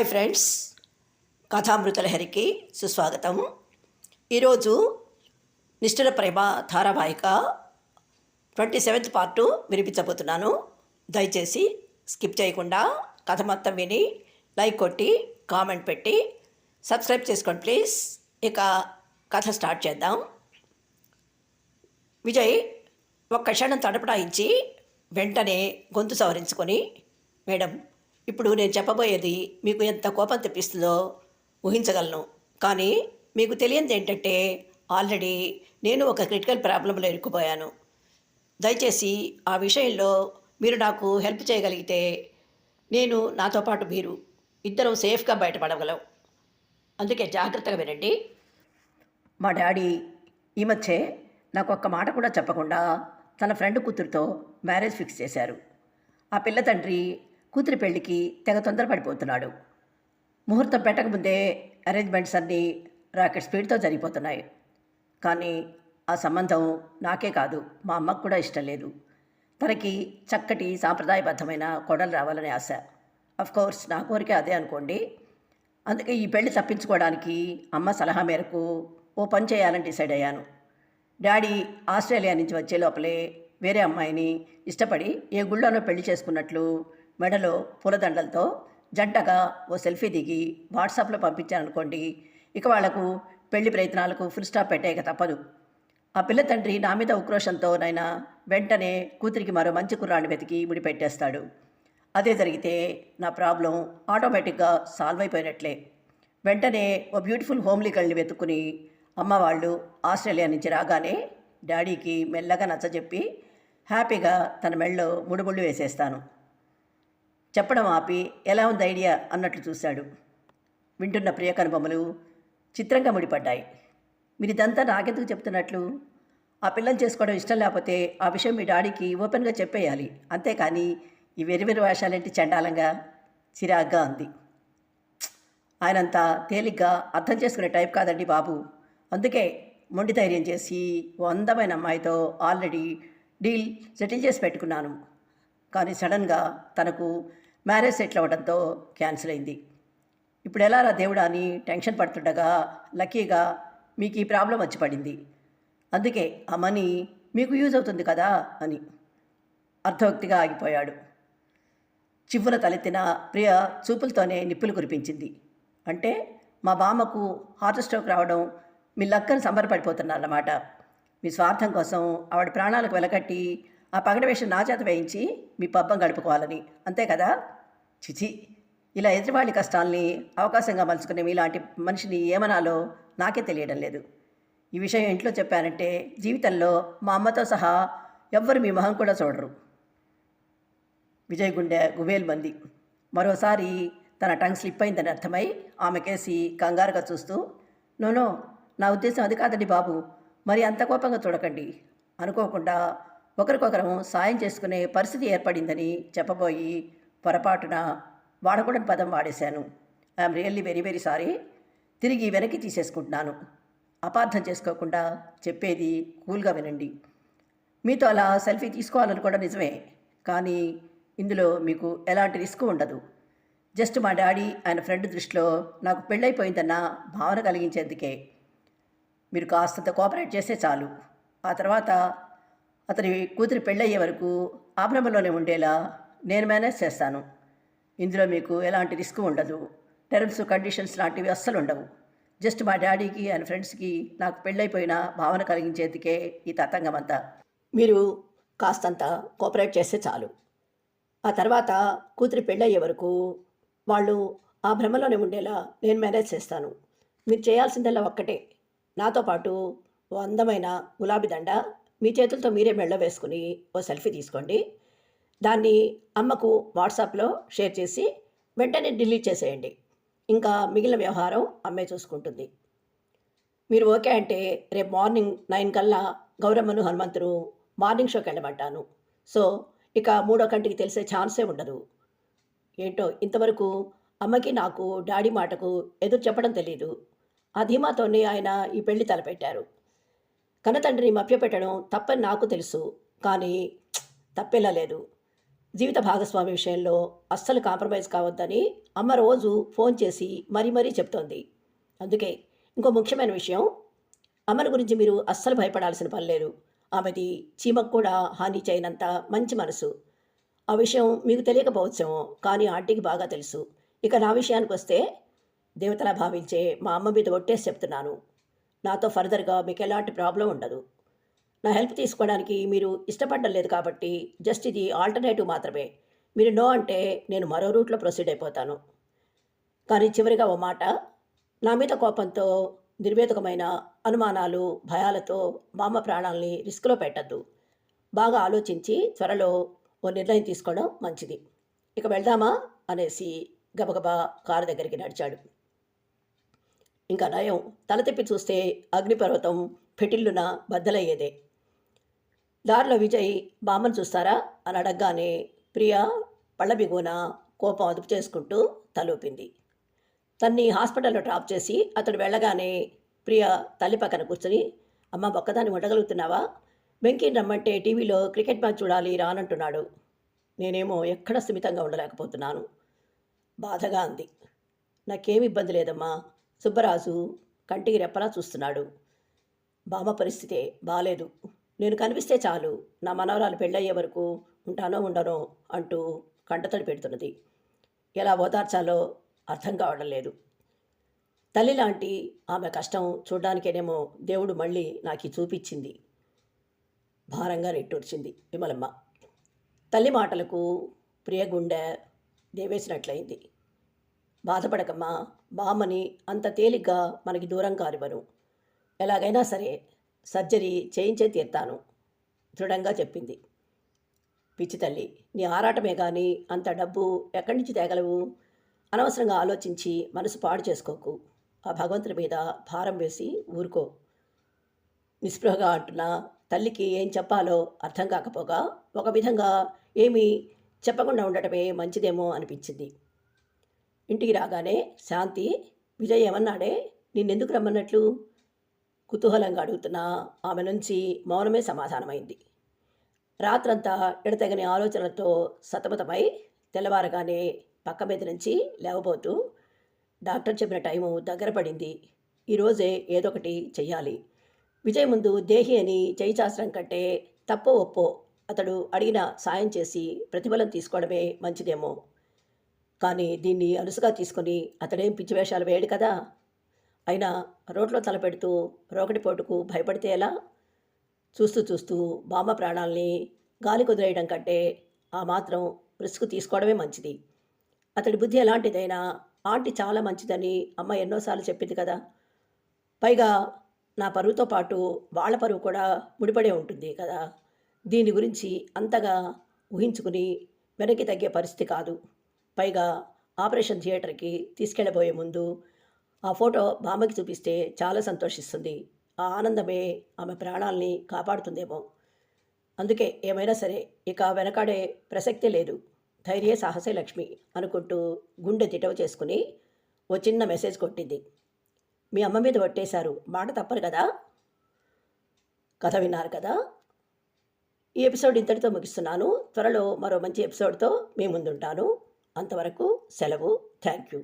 Hi friends. కథామృతలహరికి సుస్వాగతం. ఈరోజు నిష్ఠుల ప్రేమ ధారావాహిక ట్వంటీ సెవెంత్ పార్టు వినిపించబోతున్నాను. దయచేసి స్కిప్ చేయకుండా కథ మొత్తం విని లైక్ కొట్టి కామెంట్ పెట్టి సబ్స్క్రైబ్ చేసుకోండి ప్లీజ్. ఇక కథ స్టార్ట్ చేద్దాం. విజయ్ ఒక్క క్షణం తడపడాయించి వెంటనే గొంతు సవరించుకొని మేడం ఇప్పుడు నేను చెప్పబోయేది మీకు ఎంత కోపం తెప్పిస్తుందో ఊహించగలను. కానీ మీకు తెలియంది ఏంటంటే ఆల్రెడీ నేను ఒక క్రిటికల్ ప్రాబ్లంలో ఇరుక్కుపోయాను. దయచేసి ఆ విషయంలో మీరు నాకు హెల్ప్ చేయగలిగితే నేను నాతో పాటు మీరు ఇద్దరం సేఫ్గా బయటపడగలం. అందుకే జాగ్రత్తగా వినండి. మా డాడీ ఈ మధ్యే నాకు ఒక్క మాట కూడా చెప్పకుండా తన ఫ్రెండ్ కూతురుతో మ్యారేజ్ ఫిక్స్ చేశారు. ఆ పిల్ల తండ్రి కూతురి పెళ్ళికి తెగ తొందరపడిపోతున్నాడు. ముహూర్తం పెట్టకముందే అరేంజ్మెంట్స్ అన్నీ రాకెట్ స్పీడ్తో జరిగిపోతున్నాయి. కానీ ఆ సంబంధం నాకే కాదు మా అమ్మకు కూడా ఇష్టం లేదు. తనకి చక్కటి సాంప్రదాయబద్ధమైన కొడలు రావాలని ఆశ. కోర్స్ నా కోరిక అదే అనుకోండి. అందుకే ఈ పెళ్ళి తప్పించుకోవడానికి అమ్మ సలహా మేరకు ఓ పని చేయాలని డిసైడ్ అయ్యాను. డాడీ ఆస్ట్రేలియా నుంచి వచ్చే లోపలే వేరే అమ్మాయిని ఇష్టపడి ఏ గుళ్ళోనో పెళ్ళి చేసుకున్నట్లు మెడలో పూలదండలతో జంటగా ఓ సెల్ఫీ దిగి వాట్సాప్లో పంపించాననుకోండి ఇక వాళ్ళకు పెళ్ళి ప్రయత్నాలకు ఫుల్ స్టాప్ పెట్టేయక తప్పదు. ఆ పిల్ల తండ్రి నా మీద ఉక్రోషంతో నైనా వెంటనే కూతురికి మరో మంచి కుర్రాన్ని వెతికి ముడిపెట్టేస్తాడు. అదే జరిగితే నా ప్రాబ్లం ఆటోమేటిక్గా సాల్వ్ అయిపోయినట్లే. వెంటనే ఓ బ్యూటిఫుల్ హోమ్లీ గళ్ళని వెతుక్కుని అమ్మ వాళ్ళు ఆస్ట్రేలియా నుంచి రాగానే డాడీకి మెల్లగా నచ్చజెప్పి హ్యాపీగా తన మెళ్ళలో ముడుముళ్ళు వేసేస్తాను. చెప్పడం ఆపి ఎలా ఉంది ఐడియా అన్నట్లు చూశాడు. వింటున్న ప్రియ చిత్రంగా ముడిపడ్డాయి. మీరు ఇదంతా నాకెందుకు చెప్తున్నట్లు? ఆ పిల్లని చేసుకోవడం ఇష్టం లేకపోతే ఆ విషయం మీ డాడీకి ఓపెన్గా చెప్పేయాలి. అంతేకాని ఈ వెరివెరు వేషాలేంటి చండాలంగా? చిరాగ్గా అంది. ఆయనంతా తేలిగ్గా అర్థం చేసుకునే టైప్ కాదండి బాబు. అందుకే మొండి ధైర్యం చేసి ఓ అందమైన అమ్మాయితో ఆల్రెడీ డీల్ సెటిల్ చేసి పెట్టుకున్నాను. కానీ సడన్గా తనకు మ్యారేజ్ సెటిల్ అవ్వడంతో క్యాన్సిల్ అయింది. ఇప్పుడు ఎలా దేవుడా అని టెన్షన్ పడుతుండగా లక్కీగా మీకు ఈ ప్రాబ్లం వచ్చి పడింది. అందుకే ఆ మనీ మీకు యూజ్ అవుతుంది కదా అని అర్థోక్తిగా ఆగిపోయాడు. చివ్వున తలెత్తిన ప్రియ చూపులతోనే నిప్పులు కురిపించింది. అంటే మా బామ్మకు హార్ట్ స్ట్రోక్ రావడం మీ లక్కను సంబరపడిపోతున్నారన్నమాట. మీ స్వార్థం కోసం ఆవిడ ప్రాణాలకు వెలకట్టి ఆ పగడ వేషం నా చేత వేయించి మీ పబ్బం గడుపుకోవాలని. అంతే కదా? చిచి ఇలా ఎదుటివాళ్ళ కష్టాల్ని అవకాశంగా మలుచుకునే మీలాంటి మనిషిని ఏమనాలో నాకే తెలియడం లేదు. ఈ విషయం ఇంట్లో చెప్పానంటే జీవితంలో మా అమ్మతో సహా ఎవ్వరు మీ మొహం కూడా చూడరు. విజయ్ గుండె గుబేల్ మంది. మరోసారి తన టంగ్ స్లిప్ అయిందని అర్థమై ఆమెకేసి కంగారుగా చూస్తూ నోనో నా ఉద్దేశం అది కాదండి బాబు. మరి అంత కోపంగా చూడకండి. అనుకోకుండా ఒకరికొకరం సాయం చేసుకునే పరిస్థితి ఏర్పడిందని చెప్పబోయి పొరపాటున వాడకూడని పదం వాడేశాను. I'm really very very sorry తిరిగి వెనక్కి తీసేసుకుంటున్నాను. అపార్థం చేసుకోకుండా చెప్పేది కూల్గా వినండి. మీతో అలా సెల్ఫీ తీసుకోవాలని కూడా నిజమే కానీ ఇందులో మీకు ఎలాంటి రిస్క్ ఉండదు. జస్ట్ మా డాడీ ఆయన ఫ్రెండ్ దృష్టిలో నాకు పెళ్ళైపోయిందన్న భావన కలిగించేందుకే. మీరు కాస్తంత కోఆపరేట్ చేస్తే చాలు. ఆ తర్వాత అతని కూతురి పెళ్ళయ్యే వరకు ఆ భ్రమలోనే ఉండేలా నేను మేనేజ్ చేస్తాను. ఇందులో మీకు ఎలాంటి రిస్క్ ఉండదు. టర్మ్స్ కండిషన్స్ లాంటివి అస్సలు ఉండవు. జస్ట్ మా డాడీకి ఆయన ఫ్రెండ్స్కి నాకు పెళ్ళైపోయిన భావన కలిగించేందుకే ఈ తతంగం అంతా. మీరు కాస్తంత కోఆపరేట్ చేస్తే చాలు. ఆ తర్వాత కూతురి పెళ్ళయ్యే వరకు వాళ్ళు ఆ భ్రమలోనే ఉండేలా నేను మేనేజ్ చేస్తాను. మీరు చేయాల్సిందల్లా ఒక్కటే. నాతో పాటు ఓ అందమైన గులాబీ దండ మీ చేతులతో మీరే మెళ్ళ వేసుకుని ఓ సెల్ఫీ తీసుకోండి. దాన్ని అమ్మకు వాట్సాప్లో షేర్ చేసి వెంటనే డిలీట్ చేసేయండి. ఇంకా మిగిలిన వ్యవహారం అమ్మే చూసుకుంటుంది. మీరు ఓకే అంటే రేపు మార్నింగ్ నైన్ కల్లా గౌరమ్మను హనుమంతుడు మార్నింగ్ షోకి వెళ్ళమంటాను. సో ఇక మూడో కంటికి తెలిసే ఛాన్సే ఉండదు. ఏంటో ఇంతవరకు అమ్మకి నాకు డాడీ మాటకు ఎదురు చెప్పడం తెలియదు ఆ ధీమాతోనే ఆయన ఈ పెళ్ళి తలపెట్టారు. కన్నతండ్రిని మభ్యపెట్టడం తప్పని నాకు తెలుసు కానీ తప్పెలా లేదు. జీవిత భాగస్వామి విషయంలో అస్సలు కాంప్రమైజ్ కావద్దని అమ్మ రోజు ఫోన్ చేసి మరీ మరీ చెప్తోంది. అందుకే ఇంకో ముఖ్యమైన విషయం అమ్మని గురించి మీరు అస్సలు భయపడాల్సిన పని లేదు. ఆమెది చీమకు కూడా హాని చేయనంత మంచి మనసు. ఆ విషయం మీకు తెలియకపోవచ్చేమో కానీ ఆంటీకి బాగా తెలుసు. ఇక నా విషయానికి వస్తే దేవతలా భావించే మా అమ్మ మీద ఒట్టేసి చెప్తున్నాను. నాతో ఫర్దర్గా మీకు ఎలాంటి ప్రాబ్లం ఉండదు. నా హెల్ప్ తీసుకోవడానికి మీరు ఇష్టపడడం లేదు కాబట్టి జస్ట్ ఇది ఆల్టర్నేటివ్ మాత్రమే. మీరు నో అంటే నేను మరో రూట్లో ప్రొసీడ్ అయిపోతాను. కానీ చివరిగా ఓ మాట నా మీద కోపంతో నిర్వేదకమైన అనుమానాలు భయాలతో మా అమ్మ ప్రాణాలని రిస్క్లో పెట్టద్దు. బాగా ఆలోచించి త్వరలో ఓ నిర్ణయం తీసుకోవడం మంచిది. ఇక వెళ్దామా అనేసి గబగబా కారు దగ్గరికి నడిచాడు. ఇంకా నయం. తల తిప్పి చూస్తే అగ్నిపర్వతం పెటిల్లున బద్దలయ్యేదే. దారిలో విజయ్ బామ్మను చూస్తారా? అని అడగగానే ప్రియా పళ్ళ బిగున కోపం అదుపు చేసుకుంటూ తలూపింది. తన్ని హాస్పిటల్లో డ్రాప్ చేసి అతడు వెళ్ళగానే ప్రియ తల్లి పక్కన కూర్చొని అమ్మ ఒక్కదాన్ని ఉండగలుగుతున్నావా? వెంకీని రమ్మంటే టీవీలో క్రికెట్ మ్యాచ్ చూడాలి రానంటున్నాడు. నేనేమో ఎక్కడ స్థిమితంగా ఉండలేకపోతున్నాను. బాధగా అంది. నాకేమి ఇబ్బంది లేదమ్మా. సుబ్బరాజు కంటికి రెప్పలా చూస్తున్నాడు. బామ్మ పరిస్థితే బాలేదు. నేను కనిపిస్తే చాలు నా మనవరాలు పెళ్ళయ్యే వరకు ఉంటానో ఉండనో అంటూ కంటతడి పెడుతున్నది. ఎలా ఓదార్చాలో అర్థం కావడం లేదు. తల్లి లాంటి ఆమె కష్టం చూడ్డానికేనేమో దేవుడు మళ్ళీ నాకు చూపించింది భారంగా నెట్టూర్చింది విమలమ్మ. తల్లి మాటలకు ప్రియగుండె దేవేసినట్లయింది. బాధపడకమ్మా. బామ్మని అంత తేలిగ్గా మనకి దూరం కానివ్వను. ఎలాగైనా సరే సర్జరీ చేయించే తీర్తాను దృఢంగా చెప్పింది. పిచ్చి తల్లి నీ ఆరాటమే కానీ అంత డబ్బు ఎక్కడి నుంచి తేగలవు? అనవసరంగా ఆలోచించి మనసు పాడు చేసుకోకు. ఆ భగవంతుడి మీద భారం వేసి ఊరుకో. నిస్పృహగా అంటున్న తల్లికి ఏం చెప్పాలో అర్థం కాకపోగా ఒక విధంగా ఏమీ చెప్పకుండా ఉండటమే మంచిదేమో అనిపించింది. ఇంటికి రాగానే శాంతి విజయ్ ఏమన్నాడే? నిన్నెందుకు రమ్మన్నట్లు? కుతూహలంగా అడుగుతున్నా ఆమె నుంచి మౌనమే సమాధానమైంది. రాత్రంతా ఎడతెగని ఆలోచనలతో సతమతమై తెల్లవారగానే పక్క మీద నుంచి లేవబోతూ డాక్టర్ చెప్పిన టైము దగ్గర పడింది. ఈరోజే ఏదో ఒకటి చెయ్యాలి. విజయ్ ముందు దేహి అని చేయి చాచడం కంటే తప్పో ఒప్పో అతడు అడిగిన సాయం చేసి ప్రతిఫలం తీసుకోవడమే మంచిదేమో. కానీ దీన్ని అలుసుగా తీసుకొని అతడేం పిచ్చి వేషాలు వేయడు కదా. అయినా రోడ్లో తలపెడుతూ రోకటిపోటుకు భయపడితే ఎలా? చూస్తూ చూస్తూ బామ్మ ప్రాణాల్ని గాలి కుదిరేయడం కంటే ఆ మాత్రం రిస్క్ తీసుకోవడమే మంచిది. అతడి బుద్ధి ఎలాంటిదైనా ఆంటీ చాలా మంచిదని అమ్మ ఎన్నోసార్లు చెప్పింది కదా. పైగా నా పరువుతో పాటు వాళ్ళ పరువు కూడా ముడిపడే ఉంటుంది కదా. దీని గురించి అంతగా ఊహించుకుని వెనక్కి తగ్గే పరిస్థితి కాదు. పైగా ఆపరేషన్ థియేటర్కి తీసుకెళ్ళబోయే ముందు ఆ ఫోటో బామ్మకి చూపిస్తే చాలా సంతోషిస్తుంది. ఆ ఆనందమే ఆమె ప్రాణాల్ని కాపాడుతుందేమో. అందుకే ఏమైనా సరే ఇక వెనకాడే ప్రసక్తే లేదు. ధైర్య సాహసే లక్ష్మి అనుకుంటూ గుండె తిటవ చేసుకుని ఓ చిన్న మెసేజ్ కొట్టింది. మీ అమ్మ మీద పట్టేశారు మాట తప్పరు కదా? కథ విన్నారు కదా? ఈ ఎపిసోడ్ ఇంతటితో ముగిస్తున్నాను. త్వరలో మరో మంచి ఎపిసోడ్తో మీ ముందుంటాను. అంతవరకు సెలవు. Thank you